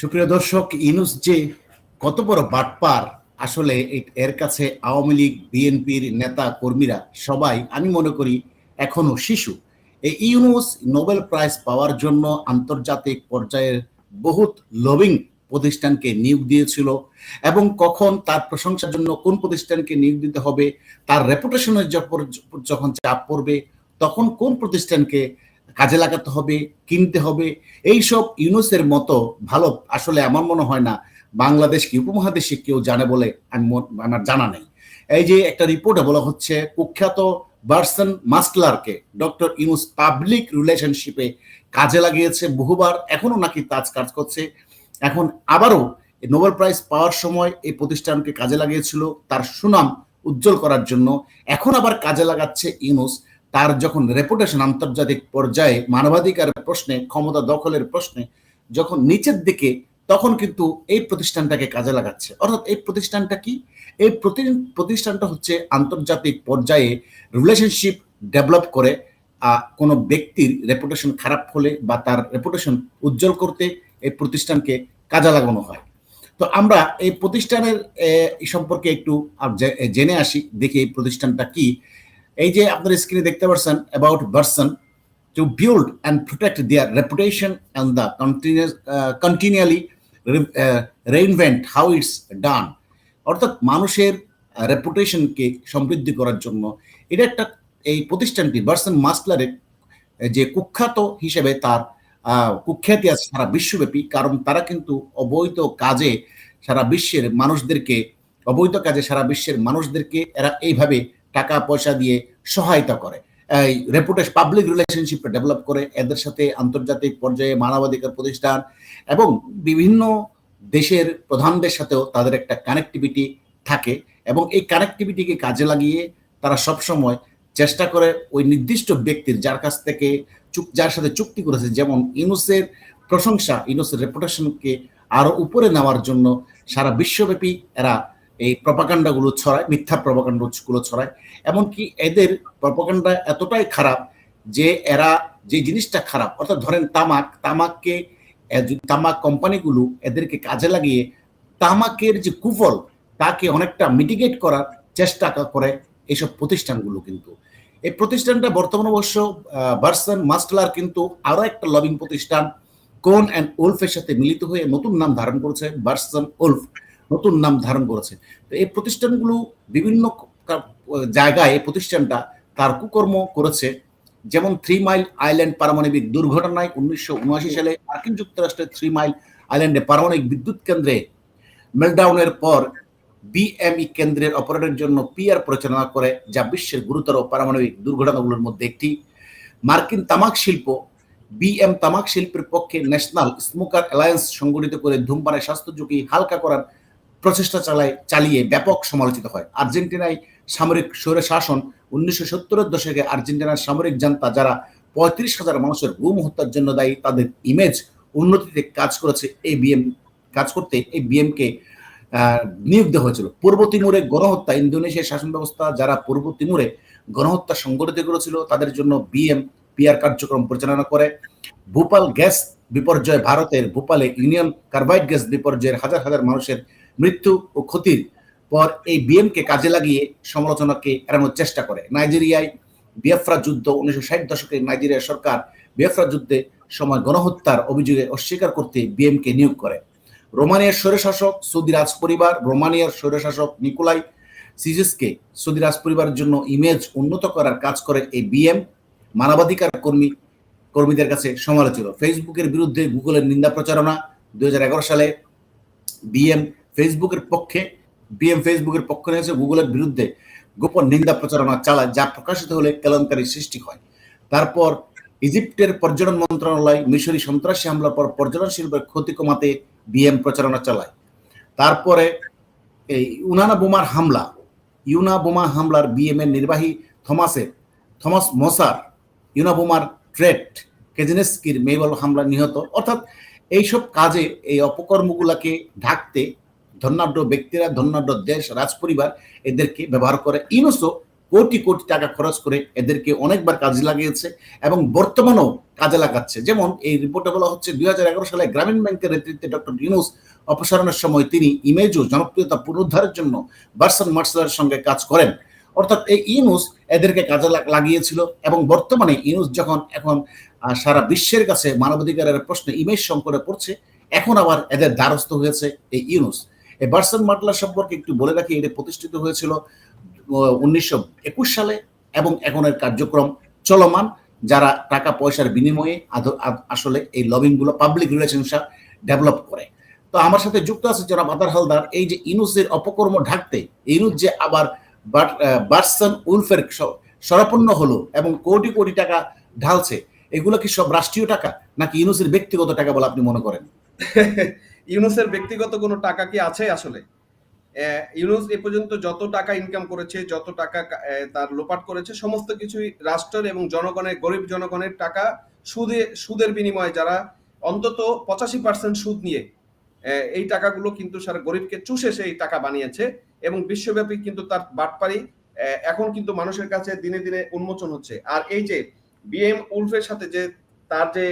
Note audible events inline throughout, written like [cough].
সুপ্রিয় দর্শক, ইনুস যে কত বড় বাটপার আসলে এর কাছে আওয়ামী লীগ, বিএনপির নেতা, কর্মীরা সবাই, আমি মনে করি এখনও শিশু। এই ইউনুস নোবেল প্রাইজ পাওয়ার জন্য আন্তর্জাতিক পর্যায়ের বহুত লবিং প্রতিষ্ঠানকে নিয়োগ দিয়েছিল এবং কখন তার প্রশংসার জন্য কোন প্রতিষ্ঠানকে নিয়োগ দিতে হবে, তার রেপুটেশনের যখন চাপ পড়বে, তখন কোন প্রতিষ্ঠানকে কাজে লাগাতে হবে, কিনতে হবে। এইসব ইউনুসের মতো ভালো আসলে আমার মনে হয় না বাংলাদেশ কি উপমহাদেশে কেউ জানে বলে আমি আমার জানা নেই। এই যে একটা রিপোর্টে বলা হচ্ছে, কুখ্যাত বার্সন মাস্টলারকে ডক্টর ইউনুস পাবলিক রিলেশনশিপে কাজে লাগিয়েছে বহুবার, এখনও নাকি তাজ কাজ করছে। এখন আবারও নোবেল প্রাইজ পাওয়ার সময় এই প্রতিষ্ঠানকে কাজে লাগিয়েছিল, তার সুনাম উজ্জ্বল করার জন্য। এখন আবার কাজে লাগাচ্ছে ইউনুস। তার যখন রেপুটেশন আন্তর্জাতিক পর্যায়ে মানবাধিকারের প্রশ্নে, ক্ষমতা দখলের প্রশ্নে যখন নিচের দিকে, তখন কিন্তু এই প্রতিষ্ঠানটাকে কাজে লাগাচ্ছে। অর্থাৎ এই প্রতিষ্ঠানটা কি? এই প্রতি- প্রতিষ্ঠানটা হচ্ছে আন্তর্জাতিক পর্যায়ে রিলেশনশিপ ডেভেলপ করে কোনো ব্যক্তির রেপুটেশন খারাপ হলে বা তার রেপুটেশন উজ্জ্বল করতে এই প্রতিষ্ঠানকে কাজে লাগানো হয়। তো আমরা এই প্রতিষ্ঠানের সম্পর্কে একটু জেনে আসি, দেখি এই প্রতিষ্ঠানটা কি। এই যে আপনার স্ক্রিনে দেখতে পাচ্ছেন about Burson to build and protect their reputation and continually re- uh, reinvent how it's done. অর্থাৎ মানুষের রেপুটেশনকে সমৃদ্ধি করার জন্য এটা একটা এই প্রতিষ্ঠানটি ভার্সন মাসলারের যে কুখ্যাত হিসেবে তার কুখ্যাতি আছে সারা বিশ্বব্যাপী কারণ তারা কিন্তু অবৈধ কাজে সারা বিশ্বের মানুষদেরকে অবৈধ কাজে সারা বিশ্বের মানুষদেরকে এরা এইভাবে টাকা পয়সা দিয়ে সহায়তা করে। এই রেপুটেশন পাবলিক রিলেশনশিপ ডেভেলপ করে, এদের সাথে আন্তর্জাতিক পর্যায়ে মানবাধিকার প্রতিষ্ঠান এবং বিভিন্ন দেশের প্রধানদের সাথেও তাদের একটা কানেক্টিভিটি থাকে এবং এই কানেক্টিভিটিকে কাজে লাগিয়ে তারা সবসময় চেষ্টা করে ওই নির্দিষ্ট ব্যক্তির যার কাছ থেকে চুক- যার সাথে চুক্তি করেছে। যেমন ইনুসের প্রশংসা ইনুসের রেপুটেশনকে আরও উপরে নেওয়ার জন্য সারা বিশ্বব্যাপী এরা এই প্রপাকাণ্ডাগুলো ছড়ায়, মিথ্যা প্রপাকাণ্ডগুলো ছড়ায়। এমনকি এদের প্রপাকাণ্ডা এতটাই খারাপ যে এরা যে জিনিসটা খারাপ, অর্থাৎ ধরেন তামাক, তামাককে তামাক কোম্পানিগুলো এদেরকে কাজে লাগিয়ে তামাকের যে কুফল, তাকে অনেকটা মিটিগেট করার চেষ্টা করে এইসব প্রতিষ্ঠানগুলো কিন্তু। এই প্রতিষ্ঠানটা বর্তমান অবশ্য বার্সন মাস্টলার কিন্তু আরও একটা লবিং প্রতিষ্ঠান, কোন অ্যান্ড উলফের সাথে মিলিত হয়ে নতুন নাম ধারণ করেছে ভার্সন উলফ। নতুন নাম ধারণ করেছে। তো এই প্রতিষ্ঠানগুলো বিভিন্ন জায়গায় এই প্রতিষ্ঠানটা তার কুকর্ম করেছে। যেমন থ্রি মাইল আইল্যান্ড পারমাণবিক দুর্ঘটনায় উনিশশো উনআশি সালে মার্কিন যুক্তরাষ্ট্রের থ্রি মাইল আইল্যান্ডে পারমাণবিক বিদ্যুৎ কেন্দ্রে মেলডাউনের পর বিএমই কেন্দ্রের অপারেটের জন্য পিআর পরিচালনা করে যা বিশ্বের গুরুতর পারমাণবিক দুর্ঘটনাগুলোর মধ্যে একটি। মার্কিন তামাক শিল্প বিএম তামাক শিল্পের পক্ষে ন্যাশনাল স্মোকার অ্যালায়েন্স সংগঠিত করে ধূমপানের স্বাস্থ্য ঝুঁকি হালকা করার প্রচেষ্টা চালায় চালিয়ে ব্যাপক সমালোচিত হয়। আর্জেন্টিনায় সামরিক স্বৈর শাসন উনিশশো সত্তরের দশকে আর্জেন্টিনার সামরিক জান্তা যারা পঁয়ত্রিশ হাজার মানুষের গুম হত্যার জন্য দায়ী, তাদের ইমেজ উন্নতিতে কাজ করেছে এই বিএম কাজ করতে এই বিএমকে নিয়োগ দেওয়া হয়েছিল। পূর্ব তিমুরে গণহত্যা, ইন্দোনেশিয়ার শাসন ব্যবস্থা যারা পূর্ব তিমুরে গণহত্যা সংগঠিত করেছিল, তাদের জন্য বিএম পিআর কার্যক্রম পরিচালনা করে। ভোপাল গ্যাস বিপর্যয় ভারতের ভোপালে ইউনিয়ন কার্বাইড গ্যাস বিপর্যয়ের হাজার হাজার মানুষের মৃত্যু ও ক্ষতির পর এই বিএমকে কাজে লাগিয়ে সমালোচনাকে এড়ানোর চেষ্টা করে। নাইজেরিয়ায় বিয়াফ্রা যুদ্ধ উনিশশো ষাট দশকে নাইজেরিয়া সরকার বিয়াফ্রা যুদ্ধে সময় গণহত্যার অভিযোগে অস্বীকার করতে বিএমকে নিয়োগ করে। রোমানিয়ার স্বৈরশাসক সৌদি রাজ পরিবার রোমানিয়ার স্বৈরশাসক নিকোলাই সিজেসকে সৌদি রাজ পরিবারের জন্য ইমেজ উন্নত করার কাজ করে এই বিএম মানবাধিকার কর্মী, কর্মীদের কাছে সমালোচিত। ফেসবুকের বিরুদ্ধে গুগলের নিন্দা প্রচারণা দুই হাজার এগারো সালে বিএম ফেসবুকের পক্ষে বিএম ফেসবুকের পক্ষ নিয়েছে গুগলের বিরুদ্ধে গোপন নিন্দা প্রচারণা চালায়, যা প্রকাশিত হলে কেলেঙ্কারি সৃষ্টি হয়। তারপর ইজিপ্টের পর্যটন মন্ত্রণালয় মিশরি সন্ত্রাসী হামলার পর পর্যটন শিল্পের ক্ষতি কমাতে বিএম প্রচারণা চালায়। তারপরে এই উনানা বোমার হামলা, ইউনা বোমা হামলার বিএম এর নির্বাহী থমাসের থমাস মসার, ইউনা বোমার ট্রেট কেজেনেস্কির মেবল হামলা নিহত। অর্থাৎ এইসব কাজে এই অপকর্মগুলাকে ঢাকতে ধন্যাঢ্য ব্যক্তিরা ধন্যাঢ্য দেশ, রাজপরিবার এদেরকে ব্যবহার করে। ইউনুসও কোটি কোটি টাকা খরচ করে এদেরকে অনেকবার কাজে লাগিয়েছে এবং বর্তমানেও কাজে লাগাচ্ছে। যেমন এই রিপোর্টে বলা হচ্ছে দু হাজার এগারো সালে গ্রামীণ ব্যাংকের নেতৃত্বে ডক্টর ইউনুস অপসারণের সময় তিনি ইমেজ ও জনপ্রিয়তা পুনরুদ্ধারের জন্য বার্সন মার্সেলের সঙ্গে কাজ করেন। অর্থাৎ এই ইউনুস এদেরকে কাজে লাগ- লাগিয়েছিল এবং বর্তমানে ইউনুস যখন এখন সারা বিশ্বের কাছে মানবাধিকারের প্রশ্নে ইমেজ সংকটে পড়ছে, এখন আবার এদের দ্বারস্থ হয়েছে এই ইউনুস। এই বার্সন মার্টলা সম্পর্কে একটু বলে রাখি, এটি প্রতিষ্ঠিত হয়েছিল উনিশশো একুশ সালে এবং এখন এর কার্যক্রম চলমান, যারা টাকা পয়সার বিনিময়ে আসলে এই লবিংগুলো পাবলিক রিলেশনশিপ ডেভেলপ করে। তো আমার সাথে যুক্ত আছে যারা আদার হালদার, এই যে ইনুসের অপকর্ম ঢাকতে, ইনুস যে আবার বার্সন উলফের স- শরণাপন্ন হলো এবং কোটি কোটি টাকা ঢালছে, এগুলো কি সব রাষ্ট্রীয় টাকা, নাকি ইনুসের ব্যক্তিগত টাকা বলে আপনি মনে করেন? [laughs] ইউনুসের ব্যক্তিগত কোনো টাকা কি আছে আসলে? ইউনুস এ পর্যন্ত যত টাকা ইনকাম করেছে, যত টাকা তার লোপাট করেছে, সমস্ত কিছুই রাষ্ট্রের এবং জনগণের, গরিব জনগণের টাকা সুদে, সুদের বিনিময়ে যারা অন্তত পঁচাশি পার্সেন্ট সুদ নিয়ে এই টাকাগুলো কিন্তু সারা গরিবকে চুষে সেই টাকা বানিয়েছে এবং বিশ্বব্যাপী কিন্তু তার বাটপারি এখন কিন্তু মানুষের কাছে দিনে দিনে উন্মোচন হচ্ছে। আর এই যে বিএম উলফের সাথে যে তার যে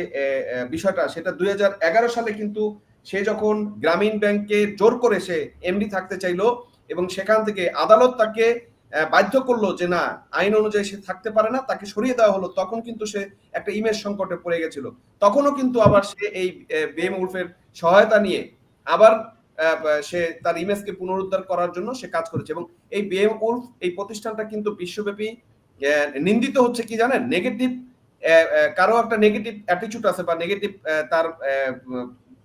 বিষয়টা, সেটা দুই হাজার এগারো সালে কিন্তু সে যখন গ্রামীণ ব্যাংকে জোর করে সে এমডি থাকতে চাইলো এবং সেখান থেকে আদালত তাকে বাধ্য করল যে না, আইন অনুযায়ী সে থাকতে পারে না, তাকে সরিয়ে দেওয়া হলো, তখন কিন্তু সে একটা ইমেজ সংকটে পড়ে গেছিল। তখনও কিন্তু আবার সে এই বেম উলফের সহায়তা নিয়ে আবার সে তার ইমেজকে পুনরুদ্ধার করার জন্য সে কাজ করেছে এবং এই বিএম উলফ এই প্রতিষ্ঠানটা কিন্তু বিশ্বব্যাপী নিন্দিত হচ্ছে কি জানেন? নেগেটিভ কারও একটা নেগেটিভ অ্যাটিচিউড আছে বা নেগেটিভ তার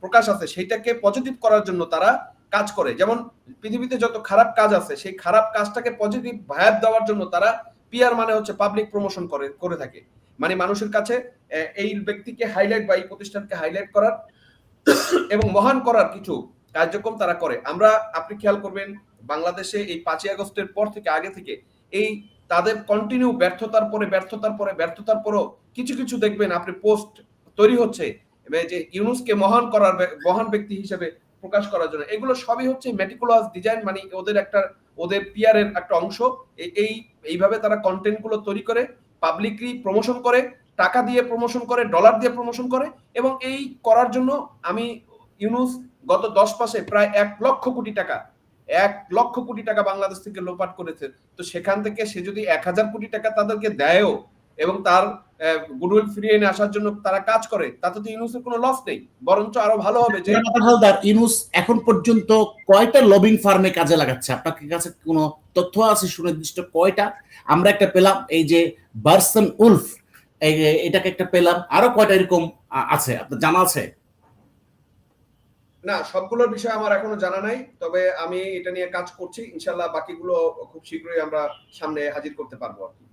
প্রকাশ আছে, সেইটাকে পজিটিভ করার জন্য তারা কাজ করে। যেমন পৃথিবীতে যত খারাপ কাজ আছে, সেই খারাপ কাজটাকে পজিটিভ ভায়াত দেওয়ার জন্য তারা পিআর মানে হচ্ছে পাবলিক প্রমোশন করে করে থাকে। মানে মানুষের কাছে এই ব্যক্তিকে হাইলাইট বা এই প্রতিষ্ঠানকে হাইলাইট করার [coughs] এবং মহান করার কিছু কার্যক্রম তারা করে। আমরা, আপনি খেয়াল করবেন, বাংলাদেশে এই পাঁচই আগস্টের পর থেকে, আগে থেকে এই তাদের কন্টিনিউ ব্যর্থতার পরে ব্যর্থতার পরে, ব্যর্থতার পরও কিছু কিছু দেখবেন, আপনি পোস্ট তৈরি হচ্ছে যে ইউনুসকে মহান করার মহান ব্যক্তি হিসেবে প্রকাশ করার জন্য, এগুলো সবই হচ্ছে মেটিকুলাস ডিজাইন মানে ওদের একটা, ওদের পিআর এর একটা অংশ। এই, এইভাবে তারা কন্টেন্টগুলো তৈরি করে পাবলিকলি প্রমোশন করে, টাকা দিয়ে প্রমোশন করে ডলার দিয়ে প্রমোশন করে, এবং এই করার জন্য আমি ইউনুস গত দশ মাসে প্রায় এক লক্ষ কোটি টাকা, এক লক্ষ কোটি টাকা বাংলাদেশ থেকে লোপাট করেছে। তো সেখান থেকে সে যদি এক হাজার কোটি টাকা তাদেরকে দেয়ও এবং তার গুডউইল ফিরিয়ে এনে আসার জন্য তারা কাজ করে তাতে তো ইউনুসের কোনো লস নেই। বরঞ্চ আরও ভালো হবে যে হালদার ইনুস এখন পর্যন্ত কয়টা লবিং ফার্মে কাজে লাগাচ্ছে? আপনার কাছে কোনো তথ্য আছে সুনির্দিষ্ট কয়টা? আমরা একটা পেলাম এই যে বার্সন উলফ এটাকে একটা পেলাম আরও কয়টা এরকম আছে? আপনার জানা আছে? না সবগুলোর বিষয় আমার এখনও জানা নাই তবে আমি এটা নিয়ে কাজ করছি ইনশাল্লাহ বাকিগুলো খুব শীঘ্রই আমরা সামনে হাজির করতে পারব আর কি।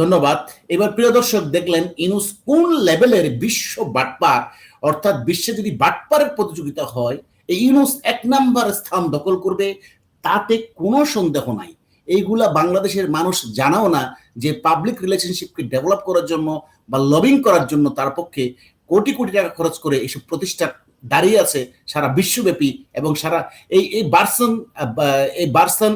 ধন্যবাদ। এবার প্রিয় দর্শক, দেখলেন ইনুস কোন লেভেলের বিশ্ব বাটপার? অর্থাৎ বিশ্বে যদি বাটপারের প্রতিযোগিতা হয়, এই ইউনুস এক নাম্বার স্থান দখল করবে, তাতে কোনো সন্দেহ নাই। এইগুলা বাংলাদেশের মানুষ জানাও না যে পাবলিক রিলেশনশিপকে ডেভেলপ করার জন্য বা লবিং করার জন্য তার পক্ষে কোটি কোটি টাকা খরচ করে এইসব প্রতিষ্ঠান দাঁড়িয়ে আছে সারা বিশ্বব্যাপী এবং সারা এই এই বার্সন এই বার্সন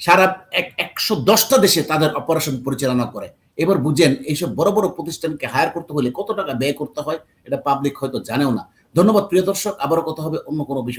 সারা এক একশো দশটা দেশে তাদের অপারেশন পরিচালনা করে। এবার বুঝেন, এইসব বড় বড় প্রতিষ্ঠানকে হায়ার করতে হলে কত টাকা ব্যয় করতে হয়, এটা পাবলিক হয়তো জানেও না। ধন্যবাদ, প্রিয় দর্শক। আবারও কথা হবে অন্য কোনো বিষয়।